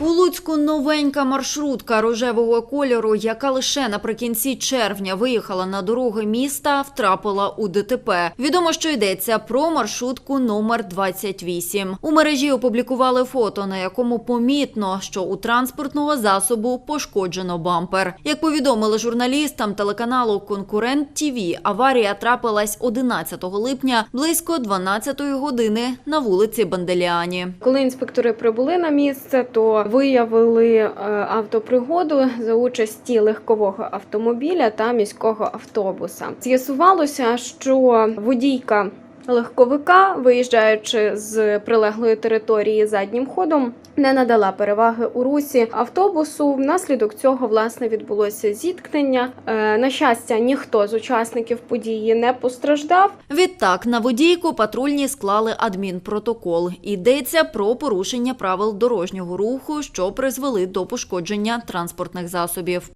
У Луцьку новенька маршрутка рожевого кольору, яка лише наприкінці червня виїхала на дороги міста, втрапила у ДТП. Відомо, що йдеться про маршрутку номер 28. У мережі опублікували фото, на якому помітно, що у транспортного засобу пошкоджено бампер. Як повідомили журналістам телеканалу Конкурент ТІВІ, аварія трапилась 11 липня близько 12 години на вулиці Банделіані. Коли інспектори прибули на місце, то виявили е, автопригоду за участі легкового автомобіля та міського автобуса. З'ясувалося, що водійка легковика, виїжджаючи з прилеглої території заднім ходом, не надала переваги у русі автобусу. Внаслідок цього власне відбулося зіткнення. Е, На щастя, ніхто з учасників події не постраждав. Відтак на водійку патрульні склали адмінпротокол. Йдеться про порушення правил дорожнього руху, що призвели до пошкодження транспортних засобів.